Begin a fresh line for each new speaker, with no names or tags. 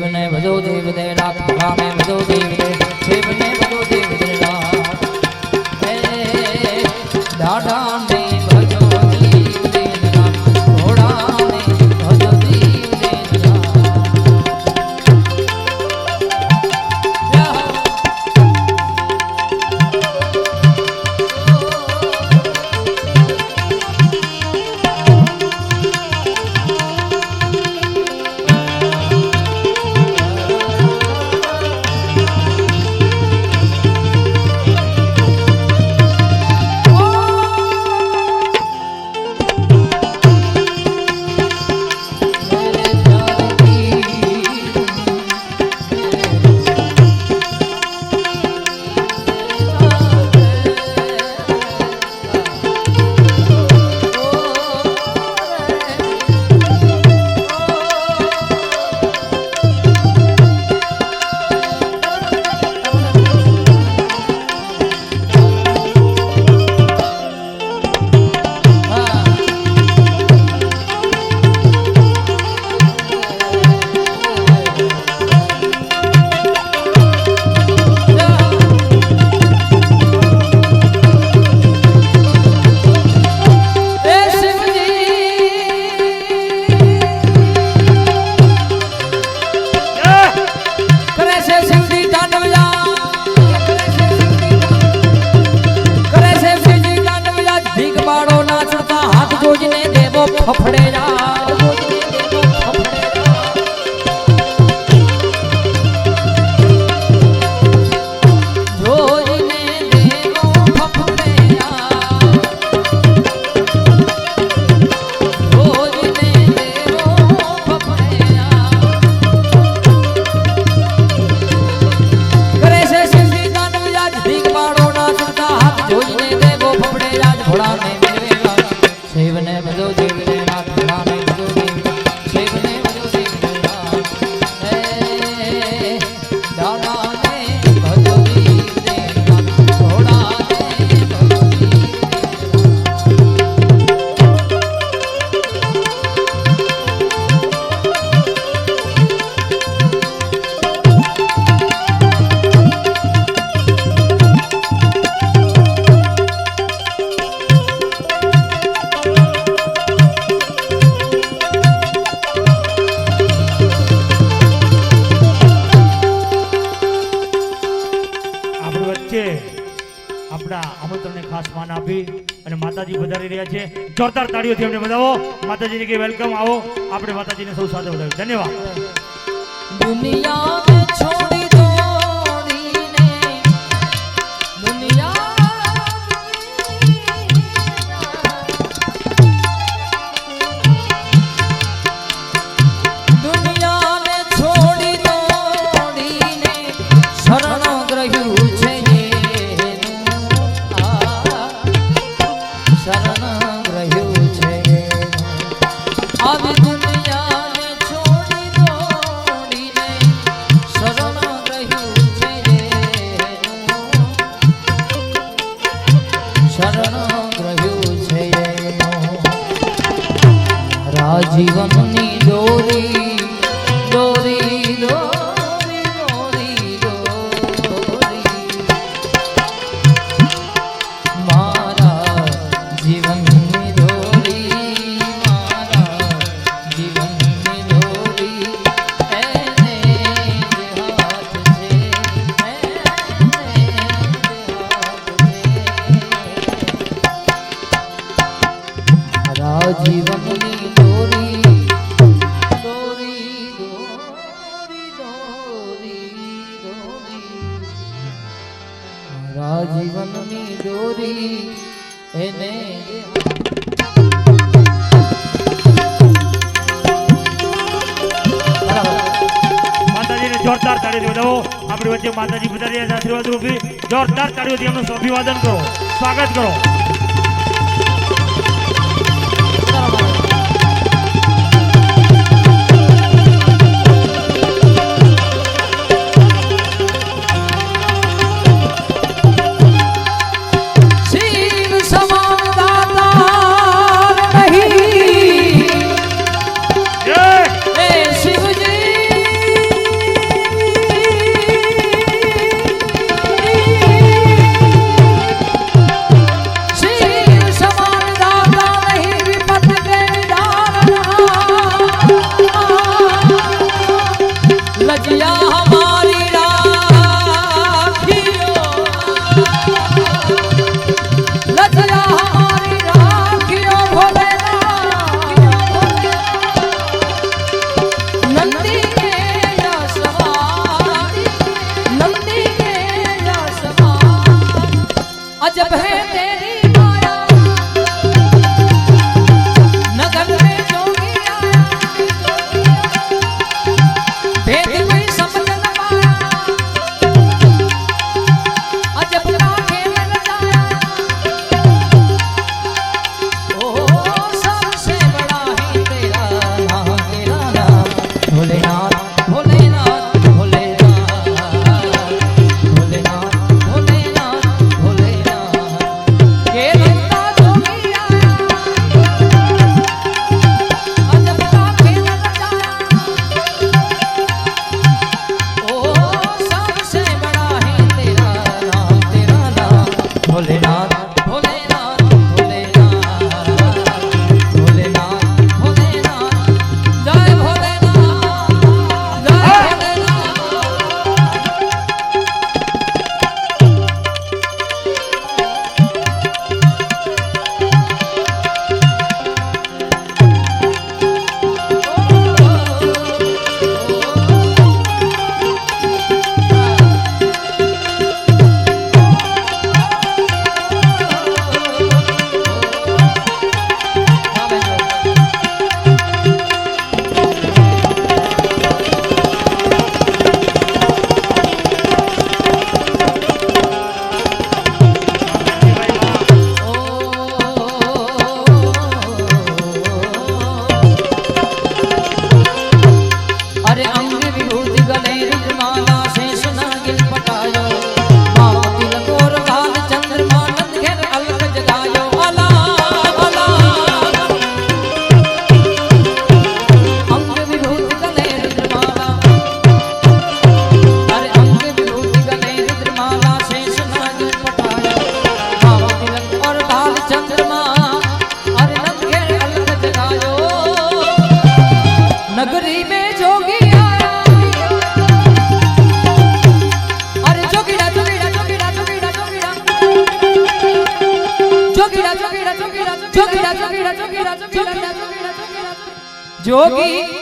શિવને ભજો દેવ દેરા રામે ભજો દેવ દે શિવને ભજો દેવ દેરા
હે દાઢાંડે ફફડે જા સ્માન આપી અને માતાજી વધારી રહ્યા છે. જોરદાર તાળીઓથી અમને બધાવો માતાજીને કે વેલકમ આવો. આપણે માતાજીને સૌ સાથે વધાવ્યું. ધન્યવાદ.
દુનિયા એને
જોરદાર તાળીઓ દો. આપણી વચ્ચે માતાજી બધા આશીર્વાદ રૂપી. જોરદાર તાળીઓથી એમનું અભિવાદન કરો. સ્વાગત કરો.
Hold Olena. જોગી